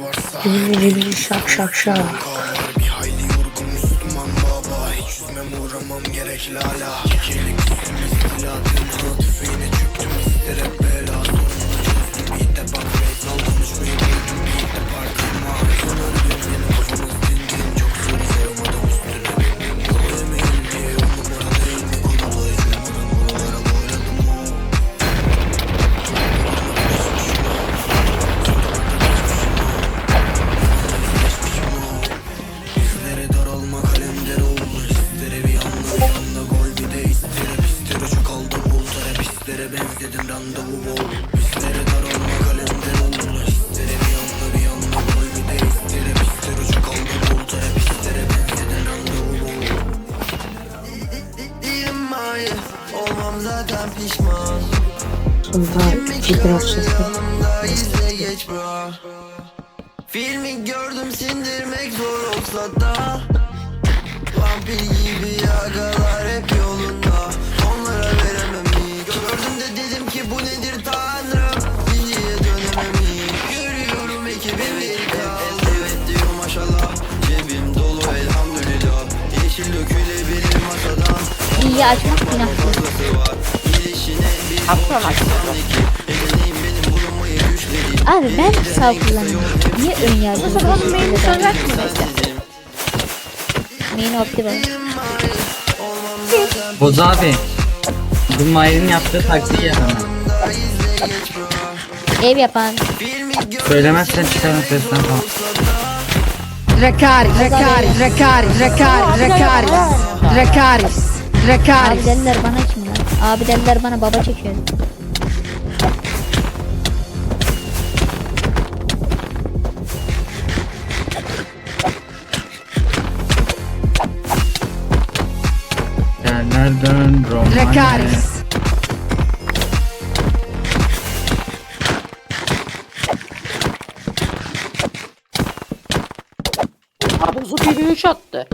Varsa Yeni şak şak şak. Gerek lala Kekelik üstüm istila Tümhan tüfeğine terapistlere benzedim randevu bol. Bizlere daralma kalemler oldu Hislere bir anda bir anda gol bir de istere Pistere çok aldım bul terapistlere benzedim randevu bol. Değilim hayır olmam zaten pişman. İzle geç bro. Filmi gördüm sindirmek zor olsa da. Vampir gibi yakalar hep yolunda Eleneyim benim bulunmayı güçleri Abi ben sağ kullanıyorum. Niye ön yargı? Bu sefer onun mailini soracak mı bekle? Main opti var. Boz abi. Bu Mahir'in yaptığı taksiyi yapamam. Ev yapan. Söylemezsen çıkarım sesten falan. Dracarys, Dracarys, Dracarys, Dracarys, Dracarys, Dracarys, Abi Dracarys. dediler bana kim lan? Abi dediler bana baba çekiyor. Yerlerden roman. Dracarys. Abuzu bir bir üç attı.